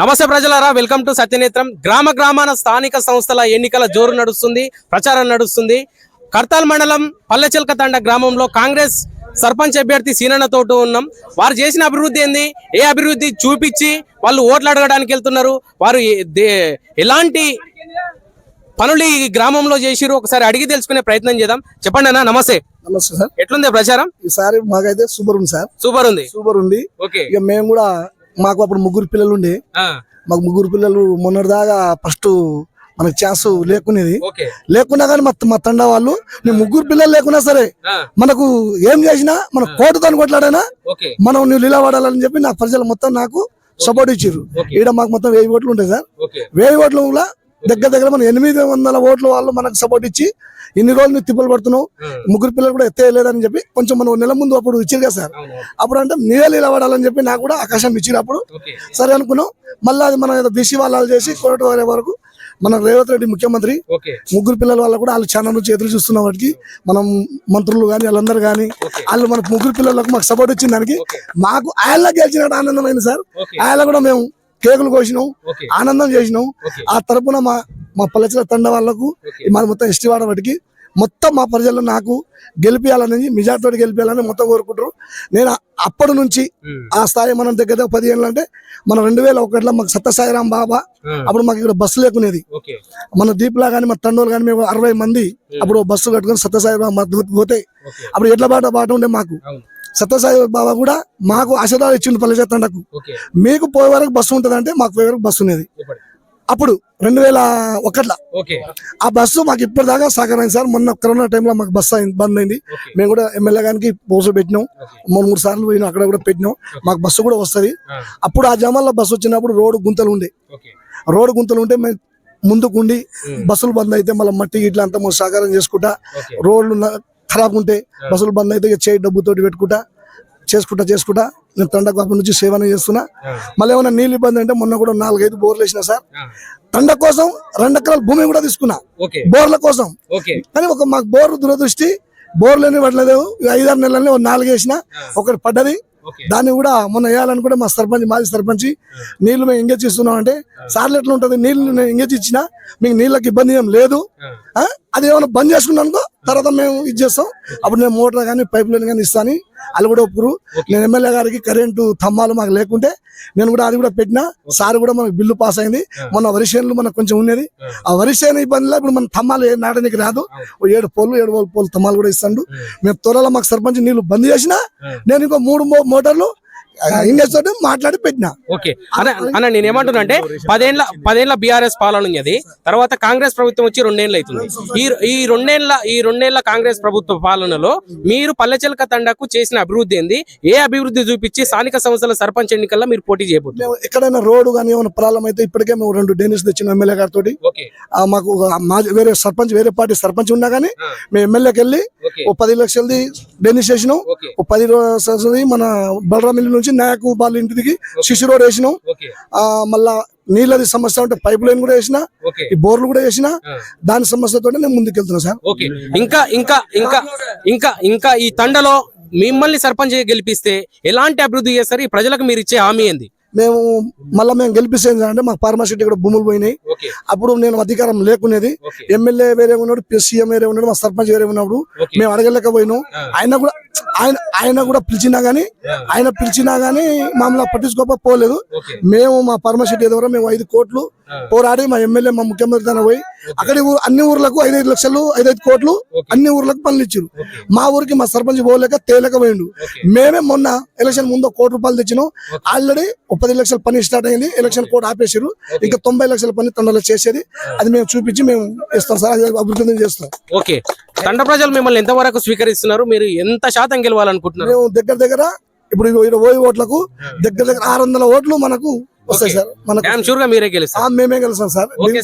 నమస్తే ప్రజలారా welcome to సత్యనేత్రం. గ్రామ గ్రామాన స్థానిక సంస్థల ఎన్నికల జోరు నడుస్తుంది ప్రచారం నడుస్తుంది. కర్తాల్ మండలం పల్లెచెల్క తండ గ్రామంలో కాంగ్రెస్ సర్పంచ్ అభ్యర్థి సీనన్నతోటి ఉన్నాం. వారు చేసిన అభివృద్ధి ఏంది? ఏ అభివృద్ధి చూపించి వాళ్ళు ఓట్లు అడగడానికి వెళ్తున్నారు? వారు ఎలాంటి పనులు ఈ గ్రామంలో చేసిరు ఒకసారి అడిగి తెలుసుకునే ప్రయత్నం చేద్దాం. చెప్పండి అన్న నమస్తే. నమస్తే సార్. ఎట్లుంది ప్రచారం? ఈసారి మాకైతే సూపర్ ఉంది సార్. సూపర్ ఉంది. సూపర్ ఉంది. ఓకే. ఇక మేము కూడా మాకు అప్పుడు ముగ్గురు పిల్లలు ఉండే. మాకు ముగ్గురు పిల్లలు మొన్నటిదాకా ఫస్ట్ మనకు ఛాన్స్ లేకునేది. లేకున్నా కానీ మా మా తండ వాళ్ళు నీ ముగ్గురు పిల్లలు లేకున్నా సరే మనకు ఏం చేసినా మన కోటుతో కొట్లాడైనా మనం నువ్వు నిలబడాలని చెప్పి నా ప్రజలు మొత్తం నాకు సపోర్ట్ ఇచ్చారు ఓకే. ఈడ మాకు మొత్తం వెయ్యి ఓట్లు ఉంటాయి సార్. వెయ్యి ఓట్ల దగ్గర దగ్గర మనం ఎనిమిది వందల ఓట్ల వాళ్ళు మనకు సపోర్ట్ ఇచ్చి ఇన్ని రోజులు తిప్పలు పడుతున్నావు ముగ్గురు పిల్లలు కూడా ఎత్తేయలేదని చెప్పి కొంచెం మనం నెల ముందు అప్పుడు ఇచ్చారు కదా సార్. అప్పుడు అంటే నీళ్ళు నిలబడాలని చెప్పి నాకు కూడా అవకాశం ఇచ్చినప్పుడు సరే అనుకున్నాం. మళ్ళీ అది మనం ఏదో బీసీ వాళ్ళు చేసి కోరట వారే వరకు మన రేవంత్ రెడ్డి ముఖ్యమంత్రి ముగ్గురు పిల్లల వల్ల కూడా వాళ్ళు చాలా నుంచి ఎదురు చూస్తున్న వాటికి మనం మంత్రులు కానీ వాళ్ళందరూ కానీ. వాళ్ళు మన ముగ్గురు పిల్లలకు మాకు సపోర్ట్ ఇచ్చిన దానికి. మాకు ఆయన గెలిచినట్టు ఆనందమైంది సార్. ఆయన కూడా మేము కేకులు కోసినాం ఆనందం చేసినాం. ఆ తరపున మా మా పల్లెచల తండ వాళ్ళకు ఓకే. మన మొత్తం ఎస్టీ వాడ వాటికి మొత్తం మా ప్రజలు నాకు గెలిపించాలని మెజార్టీ గెలిపించాలని మొత్తం కోరుకుంటారు నేను అప్పటి నుంచి ఆ స్థాయి మనం దగ్గర దగ్గర పది ఏళ్ళు అంటే మన రెండు వేల ఒకటిలో మాకు సత్యసాయిరాం బాబా అప్పుడు మాకు ఇక్కడ బస్సు లేకునేది. మన దీప్లా కానీ మన తండోలు కానీ మేము అరవై మంది అప్పుడు బస్సు కట్టుకొని సత్యసాయిరాం పోతే అప్పుడు ఎట్ల బాట బాట ఉండే మాకు. సత్యసాయి బాబా కూడా మాకు ఆశీర్వాదం ఇచ్చిండు పల్లె తండకు ఓకే. మీకు పోయే వరకు బస్సు ఉంటుంది అంటే మాకు పోయే వరకు బస్సు చెప్పండి అప్పుడు రెండు వేల ఒకటిలో ఆ బస్సు మాకు ఇప్పటిదాకా సహకరైంది సార్. మొన్న కరోనా టైంలో మాకు బస్సు అయింది బంద్ అయింది. మేము కూడా ఎమ్మెల్యే గారికి పోసు పెట్టినాం. మూడు మూడు సార్లు పోయినాం అక్కడ కూడా పెట్టినాం. మాకు బస్సు కూడా వస్తది. అప్పుడు ఆ జమాల్లో బస్సు వచ్చినప్పుడు రోడ్డు గుంతలు ఉండే. రోడ్డు గుంతలు ఉంటే మేము ముందుకుండి బస్సులు బంద్ అయితే మళ్ళీ మట్టి ఇట్లా అంతా మనం సహకారం చేసుకుంటా రోడ్లు ఖరాబ్ ఉంటే బస్సులు బంద్ అయితే ఇక చేయి డబ్బుతోటి పెట్టుకుంటా చేసుకుంటా చేసుకుంటా నేను తండకు అప్పటి నుంచి సేవన చేస్తున్నా. మళ్ళీ ఏమైనా నీళ్ళు ఇబ్బంది అంటే మొన్న కూడా నాలుగైదు బోర్లు వేసిన సార్. తండ కోసం రెండు ఎకరాల భూమి కూడా తీసుకున్నా. బోర్ల కోసం. కానీ ఒక మాకు బోర్ దురదృష్టి బోర్లేని పడలేదు ఐదారు నెలలని ఒక నాలుగు వేసిన ఒకటి పడ్డది. దాన్ని కూడా మొన్న వేయాలని కూడా మా సర్పంచ్ మాజీ సర్పంచ్ నీళ్ళు మేము ఎంగేజ్ ఇస్తున్నాం అంటే సార్లు ఎట్లా ఉంటుంది? నీళ్ళు నేను ఎంగేజ్ ఇచ్చినా మీకు నీళ్ళకి ఇబ్బంది ఏం లేదు? అది ఏమైనా బంద్ చేసుకున్నాను అనుకో తర్వాత మేము ఇది చేస్తాం. అప్పుడు నేను మోటార్ కానీ పైప్ లైన్ కానీ ఇస్తాను వాళ్ళు కూడా ఒప్పురు నేను ఎమ్మెల్యే గారికి కరెంటు తమ్మాలు మాకు లేకుంటే నేను కూడా అది కూడా పెట్టినా. సార్ కూడా మనకు బిల్లు పాస్ అయింది. మొన్న వరి చేనులు మనకు కొంచెం ఉన్నది. ఆ. వరి చేను ఇబ్బందిలో ఇప్పుడు మన తమ్మాలు ఏ నాటడానికి రాదు. ఏడు పోలు ఏడు పోలు పోలు తమ్మాలు కూడా ఇస్తాడు. మేము త్వరలో మాకు సర్పంచ్ నీళ్ళు బంద్ చేసినా నేను ఇంకో మూడు మోటార్లు తోటి మాట్లాడి పెట్టినా. ఓకే. అన్న నేను ఏమంటున్నా అంటే పదేళ్ళ పదేళ్ళ బీఆర్ఎస్ పాలన ఉన్నది తర్వాత కాంగ్రెస్ ప్రభుత్వం వచ్చి రెండేళ్ళు అవుతుంది. ఈ ఈ రెండేళ్ళ ఈ రెండేళ్ళ కాంగ్రెస్ ప్రభుత్వ పాలనలో మీరు పల్లెచెలక తండకు చేసిన అభివృద్ధి ఏంది? ఏ అభివృద్ధి చూపించి స్థానిక సంస్థల సర్పంచ్ ఎన్నికల్లో మీరు పోటీ చేయబోతున్నారు? మేము ఎక్కడైనా రోడ్డు కానీ ఏమైనా ప్రాబ్లం అయితే ఇప్పటికే మేము రెండు డెనిస్ తెచ్చిన ఎమ్మెల్యే గారితో మాకు వేరే సర్పంచ్ వేరే పార్టీ సర్పంచ్ ఉన్నా కానీ మేము ఎమ్మెల్యేకి వెళ్ళి ఓ పది లక్షలది డెనిస్ ఓకే. ఓ పది మన బలరామిల్లి నుంచి నాయకు వాళ్ళ ఇంటికి శిశు రోడ్ వేసినాం. మళ్ళా నీళ్ళది సమస్య ఉంటే పైప్ లైన్ కూడా వేసిన ఈ బోర్లు కూడా వేసిన. దాని సమస్యతో నేను ముందుకు వెళ్తున్నా సార్. ఓకే. ఇంకా ఇంకా ఇంకా ఇంకా ఇంకా ఈ తండలో మిమ్మల్ని సర్పంచ్ గెలిపిస్తే ఎలాంటి అభివృద్ధి చేస్తారు? ఈ ప్రజలకు మీరు ఇచ్చే హామీ ఏంది? మేము మళ్ళీ మేము గెలిపిస్తే అంటే మాకు ఫార్మాసిటీ కూడా భూములు పోయినాయి. అప్పుడు నేను అధికారం లేకునేది. ఎమ్మెల్యే వేరే ఉన్నాడు సీఎం వేరే ఉన్నాడు మా సర్పంచ్ వేరే ఉన్నప్పుడు ఓకే. మేము అడగలేకపోయినాం. ఆయన కూడా ఆయన ఆయన కూడా పిలిచినా గానీ ఆయన పిలిచినా గానీ మమ్మల్ని పట్టించుకోకపోలేదు మేము మా ఫార్మసిటీ ద్వారా మేము ఐదు కోట్లు. పోరాడి మా ఎమ్మెల్యే మా ముఖ్యమంత్రి తన పోయి అక్కడి అన్ని ఊర్లకు ఐదైదు లక్షలు ఐదైదు కోట్లు. అన్ని ఊర్లకు పనులు ఇచ్చారు మా ఊరికి మా సర్పంచ్ పోలేక తేలేకపోయిండు మేమే మొన్న ఎలక్షన్ ముందు కోటి రూపాయలు తెచ్చినాం. ఆల్రెడీ పది లక్షల పని స్టార్ట్ అయింది. ఎలక్షన్ కోడ్ ఆపేసారు ఇంకా తొంభై లక్షల పని తొందరలో చేసేది. అది మేము చూపించి మేము ఇస్తాం సార్. అభివృద్ధి చేస్తాం ఓకే. తండ ప్రజలు మిమ్మల్ని ఎంతవరకు స్వీకరిస్తున్నారు? మీరు ఎంత శాతం గెలవాలనుకుంటున్నారు? మేము దగ్గర దగ్గర ఇప్పుడు ఇరవై ఓట్లకు దగ్గర దగ్గర ఆరు వందల ఓట్లు మనకు వస్తాయి సార్. షూర్గా మీరే గెలుస్తారు. ఆ, మేమే గెలుస్తాం sir. Okay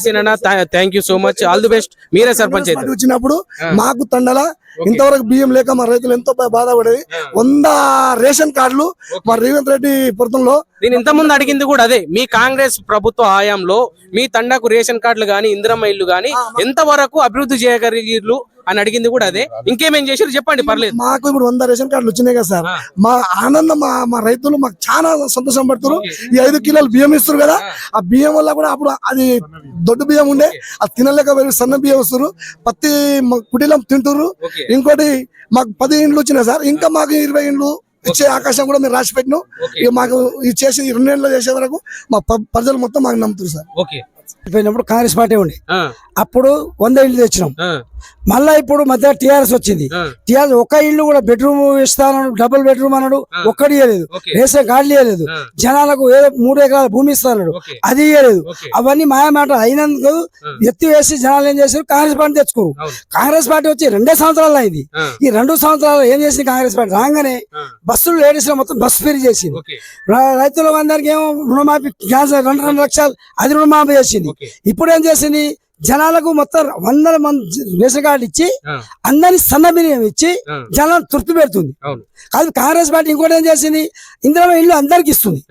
thank you so much all the best మీరే సర్పంచ్ వచ్చినప్పుడు మాకు తండల ఇంతవరకు బియ్యం లేక మా రైతులు ఎంతో బాధపడేది. వంద రేషన్ కార్డులు మా రేవంత్ రెడ్డి ప్రభుత్వంలో నేను ఇంత ముందు అడిగింది కూడా అదే. మీ కాంగ్రెస్ ప్రభుత్వ హయాంలో మీ తండకు రేషన్ కార్డులు గాని ఇందిరమ్మ ఇల్లు గాని ఎంత వరకు అభివృద్ధి చేయగలిగిర్రు? అని అడిగింది కూడా అదే. ఇంకేమేం చేశారు చెప్పండి పర్లేదు. మాకు ఇప్పుడు వంద రేషన్ కార్డులు వచ్చినాయి కదా సార్. మా ఆనందం మా మా రైతులు మాకు చాలా సంతోషం పడుతున్నారు. ఈ ఐదు కిలోలు బియ్యం ఇస్తారు కదా. ఆ. బియ్యం వల్ల కూడా అప్పుడు అది దొడ్డు బియ్యం ఉండే అది తినలేక సన్న బియ్యం వస్తారు పత్తి మ- కుటీలం తింటున్నారు. ఓకే. ఇంకోటి మాకు పది ఇండ్లు వచ్చినాయి సార్. ఇంకా మాకు ఇరవై ఇండ్లు ఇచ్చే అవకాశం కూడా మీరు రాసి పెట్టినాం. ఇక మాకు ఇది చేసి రెండేళ్ళు చేసే వరకు మా ప్రజలు మొత్తం మాకు నమ్ముతారు సార్. ఓకే. అయిపోయినప్పుడు కాంగ్రెస్ పార్టీ ఉండే. అప్పుడు వంద ఇల్లు తెచ్చినాం. మళ్ళా ఇప్పుడు మధ్య టిఆర్ఎస్ వచ్చింది. టిఆర్ఎస్ ఒక ఇల్లు కూడా బెడ్రూమ్ ఇస్తాను డబుల్ బెడ్రూమ్ అన్నాడు. ఒక్కటి ఇవ్వలేదు ఓకే. రేషన్ కార్డులు ఇవ్వలేదు. జనాలకు ఏదో మూడు ఎకరాల భూమి ఇస్తాడు. అది ఇవ్వలేదు. అవన్నీ మాయ మాట అయినందుకు ఎత్తి వేసి జనాలు ఏం చేశారు? కాంగ్రెస్ పార్టీ తెచ్చుకోరు. కాంగ్రెస్ పార్టీ వచ్చి రెండే సంవత్సరాలు అయింది. ఈ రెండు సంవత్సరాలు ఏం చేసింది కాంగ్రెస్ పార్టీ? రాగానే బస్సులు లేడీస్లో మొత్తం బస్సు ఫ్రీ చేసింది. ఓకే. ర- రైతులకు అందరికి ఏమో రుణమాఫీ రెండు రెండు లక్షలు అది రుణమాఫీ చేసింది. ఇప్పుడు ఏం చేసింది? జనాలకు మొత్తం వందల మంది రేషన్ కార్డు ఇచ్చి ఆ, అందరిని సన్న బియ్యం ఇచ్చి. జనాలను తృప్తి పెడుతుంది. కాదు కాంగ్రెస్ పార్టీ ఇంకోటి ఏం చేసింది? ఇంద్రమ ఇల్లు అందరికి ఇస్తుంది.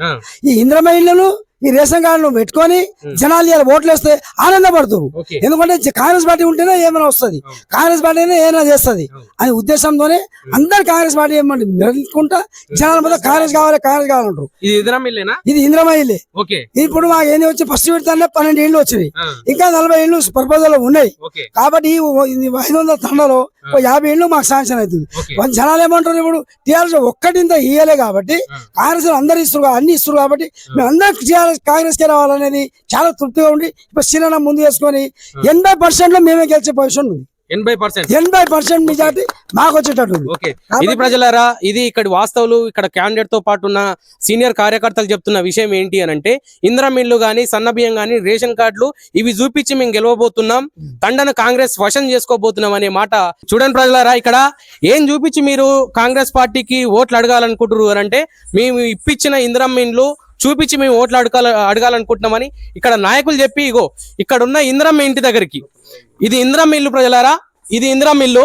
ఈ ఇంద్రమ ఇళ్ళను ఈ రేషన్ కార్డులు పెట్టుకొని జనాలు ఇలా ఓట్లు వేస్తే ఆనందపడుతున్నారు. ఎందుకంటే కాంగ్రెస్ పార్టీ ఉంటేనే ఏమైనా వస్తుంది. కాంగ్రెస్ పార్టీనే ఏమైనా చేస్తుంది. అనే ఉద్దేశంతోనే అందరు కాంగ్రెస్ పార్టీ ఏమంటే మెరుకుంటా జనాల మొత్తం కాంగ్రెస్ కావాలి కాంగ్రెస్ కావాలంటారు. ఇది ఇద్దరం ఇల్లేనా ఇది ఇంద్రమ ఇల్లే. ఓకే. ఇప్పుడు మాకు ఏంది వచ్చి ఫస్ట్ విడతనే పన్నెండు ఇళ్ళు వచ్చినాయి. ఇంకా నలభై ఇళ్ళు ప్రపోజల్ ఉన్నాయి. కాబట్టి ఐదు వందల తండలో యాభై ఇళ్ళు మాకు శాంక్షన్ అవుతుంది. జనాలు ఏమంటారు ఇప్పుడు? టీఆర్ఎస్ ఒక్కటి ఇంత ఇయ్యలే కాబట్టి కాంగ్రెస్ అందరు ఇస్తారు అన్ని ఇస్తారు కాబట్టి మేము అందరం కాంగ్రెస్కి రావాలనేది చాలా తృప్తిగా ఉండి ఇప్పుడు శ్రీరణ ముందు వేసుకొని ఎనభై పర్సెంట్లో మేమే గెలిచే పొజిషన్ ఉంది. ఎనభై పర్సెంట్. ఎనభై పర్సెంట్ మెజార్టీ మాకు వచ్చేటట్టు ఓకే. ఇది ప్రజలారా ఇది ఇక్కడ వాస్తవులు ఇక్కడ క్యాండిడేట్తో పాటు ఉన్న సీనియర్ కార్యకర్తలు చెప్తున్న విషయం ఏంటి అని అంటే ఇంద్రం ఇల్లు గాని సన్న బియ్యం గాని రేషన్ కార్డులు ఇవి చూపించి మేము గెలవబోతున్నాం. తండను కాంగ్రెస్ వశం చేసుకోబోతున్నాం అనే మాట చూడండి ప్రజలారా ఇక్కడ. ఏం చూపించి మీరు కాంగ్రెస్ పార్టీకి ఓట్లు అడగాలనుకుంటున్నారు అని అంటే మేము ఇప్పించిన ఇంద్రం ఇండ్లు చూపించి మేము ఓట్లు అడగాల అడగాలనుకుంటున్నామని ఇక్కడ నాయకులు చెప్పి ఇగో ఇక్కడ ఉన్న ఇంద్రమ్మ ఇంటి దగ్గరికి. ఇది ఇంద్రమ్మ ఇల్లు ప్రజలారా? ఇది ఇంద్రమ్మ ఇల్లు.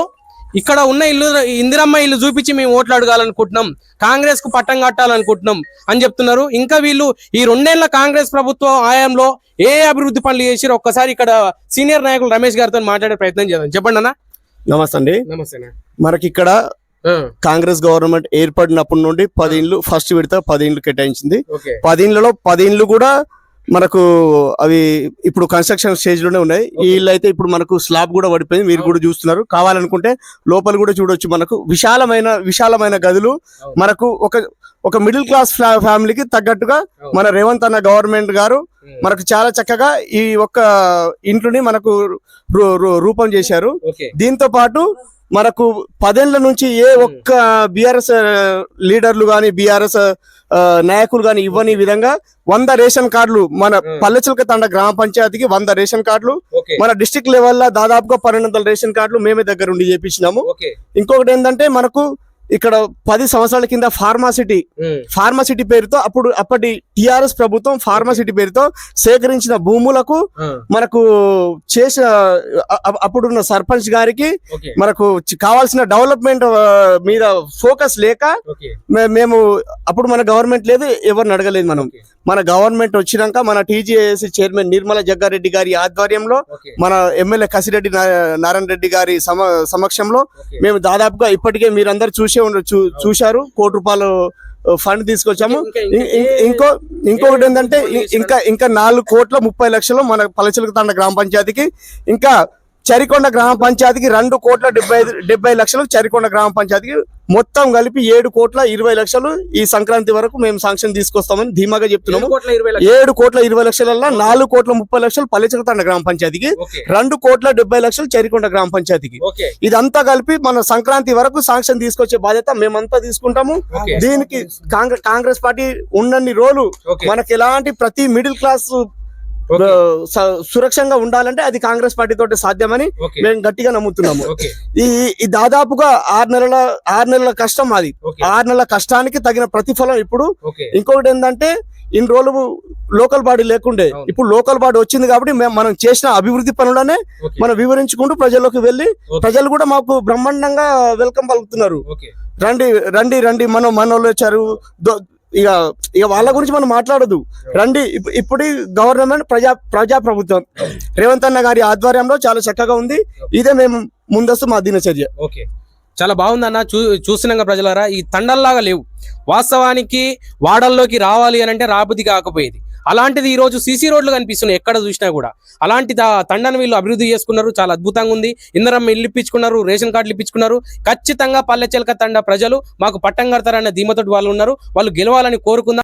ఇక్కడ ఉన్న ఇల్లు ఇందిరమ్మ ఇల్లు చూపించి మేము ఓట్లు అడగాలనుకుంటున్నాం. కాంగ్రెస్కు పట్టం కట్టాలనుకుంటున్నాం అని చెప్తున్నారు. ఇంకా వీళ్ళు ఈ రెండేళ్ళ కాంగ్రెస్ ప్రభుత్వం ఆయంలో ఏ అభివృద్ధి పనులు చేసిరో ఒక్కసారి ఇక్కడ సీనియర్ నాయకులు రమేష్ గారితో మాట్లాడే ప్రయత్నం చేద్దాం. చెప్పండి అన్న. నమస్తే అండి. నమస్తే మనకి ఇక్కడ కాంగ్రెస్ గవర్నమెంట్ ఏర్పడినప్పటి నుండి పది ఇండ్లు ఫస్ట్ విడత పది ఇండ్లు కేటాయించింది. పది ఇండ్లలో పది ఇండ్లు కూడా మనకు అవి ఇప్పుడు కన్స్ట్రక్షన్ స్టేజ్లోనే ఉన్నాయి. ఈ ఇల్లు అయితే ఇప్పుడు మనకు స్లాబ్ కూడా పడిపోయింది. మీరు కూడా చూస్తున్నారు. కావాలనుకుంటే లోపల కూడా చూడొచ్చు మనకు. విశాలమైన విశాలమైన గదులు మనకు ఒక ఒక మిడిల్ క్లాస్ ఫ్యామిలీకి తగ్గట్టుగా మన రేవంత్ అన్న గవర్నమెంట్ గారు మనకు చాలా చక్కగా ఈ ఒక్క ఇంట్లోని మనకు రూపం చేశారు. దీంతో పాటు మనకు పదేళ్ళ నుంచి ఏ ఒక్క బీఆర్ఎస్ లీడర్లు గాని బీఆర్ఎస్ నాయకులు గాని ఇవ్వని విధంగా వంద రేషన్ కార్డులు మన పల్లెచిలక తండ గ్రామ పంచాయతీకి వంద రేషన్ కార్డులు. మన డిస్ట్రిక్ట్ లెవెల్లో దాదాపుగా పన్నెండు వందల రేషన్ కార్డులు మేమే దగ్గర ఉండి చేపించినాము ఇంకొకటి ఏంటంటే మనకు ఇక్కడ పది సంవత్సరాల కింద ఫార్మాసిటీ ఫార్మాసిటీ పేరుతో అప్పుడు అప్పటి టిఆర్ఎస్ ప్రభుత్వం ఫార్మాసిటీ పేరుతో సేకరించిన భూములకు మనకు చేసిన అప్పుడున్న సర్పంచ్ గారికి మనకు కావాల్సిన డెవలప్మెంట్ మీద ఫోకస్ లేక మేము అప్పుడు మన గవర్నమెంట్ లేదు ఎవరిని అడగలేదు మనం. మన గవర్నమెంట్ వచ్చినాక మన టీజీఏఎస్ చైర్మన్ నిర్మల జగ్గారెడ్డి గారి ఆధ్వర్యంలో మన ఎమ్మెల్యే కసిరెడ్డి నారాయణ రెడ్డి గారి సమ సమక్షంలో. మేము దాదాపుగా ఇప్పటికే మీరందరూ చూసే ఉండ చూ- చూశారు. కోటి రూపాయలు ఫండ్ తీసుకొచ్చాము. ఇంకా- ఇంకొకటి ఏంటంటే ఇంకా ఇంకా నాలుగు కోట్ల ముప్పై లక్షలు మన పలచిలక తండ గ్రామ పంచాయతీకి ఇంకా చరికొండ గ్రామ పంచాయతీకి రెండు కోట్ల డెబ్బై డెబ్బై లక్షలు చరికొండ గ్రామ పంచాయతీకి మొత్తం కలిపి ఏడు కోట్ల ఇరవై లక్షలు ఈ సంక్రాంతి వరకు మేము శాంక్షన్ తీసుకొస్తామని ధీమాగా చెప్తున్నాము ఏడు కోట్ల ఇరవై లక్షలు నాలుగు కోట్ల ముప్పై లక్షలు పల్లెచిలక తండ గ్రామ పంచాయతీకి రెండు కోట్ల డెబ్బై లక్షలు చరికొండ గ్రామ పంచాయతీకి ఇదంతా కలిపి మన సంక్రాంతి వరకు శాంక్షన్ తీసుకొచ్చే బాధ్యత మేమంతా తీసుకుంటాము. దీనికి కాంగ్రెస్ పార్టీ ఉన్నన్ని రోజులు. మనకి ఎలాంటి ప్రతి మిడిల్ క్లాస్. సురక్షంగా ఉండాలంటే అది కాంగ్రెస్ పార్టీ తోటి సాధ్యమని. మేము గట్టిగా నమ్ముతున్నాము ఈ దాదాపుగా ఆరు నెలల ఆరు నెలల కష్టం అది. ఆరు నెలల కష్టానికి తగిన ప్రతిఫలం ఇప్పుడు ఇంకొకటి ఏంటంటే ఇన్ని రోజులు లోకల్ బాడీ లేకుండే. ఇప్పుడు లోకల్ బాడీ వచ్చింది కాబట్టి మేము మనం చేసిన అభివృద్ధి పనులనే. మనం వివరించుకుంటూ ప్రజల్లోకి వెళ్ళి. ప్రజలు కూడా మాకు బ్రహ్మాండంగా వెల్కమ్ పలుకుతున్నారు రండి రండి రండి మనం మనోళ్ళు వచ్చారు ఇక ఇక వాళ్ళ గురించి మనం మాట్లాడదు. రండి ఇప్పుడు గవర్నమెంట్ ప్రజా ప్రజా ప్రభుత్వం రేవంత్ అన్న గారి ఆధ్వర్యంలో చాలా చక్కగా ఉంది. ఇదే మేము ముందస్తు మా దినచర్య. ఓకే. చాలా బాగుందన్న చూ చూసినాక ప్రజలారా ఈ తండల్లాగా లేవు. వాస్తవానికి వాడల్లోకి రావాలి అని అంటే రాబుది కాకపోయేది. అలాంటిది ఈ రోజు సీసీ రోడ్లు కనిపిస్తున్నాయి ఎక్కడ చూసినా కూడా. అలాంటి దా- తండను వీళ్ళు అభివృద్ధి చేసుకున్నారు చాలా అద్భుతంగా ఉంది. ఇందరం ఇల్లు ఇప్పించుకున్నారు రేషన్ కార్డులు ఇప్పించుకున్నారు. ఖచ్చితంగా పల్లె చిలక తండ ప్రజలు మాకు పట్టం కడతారన్న ధీమతోటి వాళ్ళు ఉన్నారు. వాళ్ళు గెలవాలని కోరుకుందాం.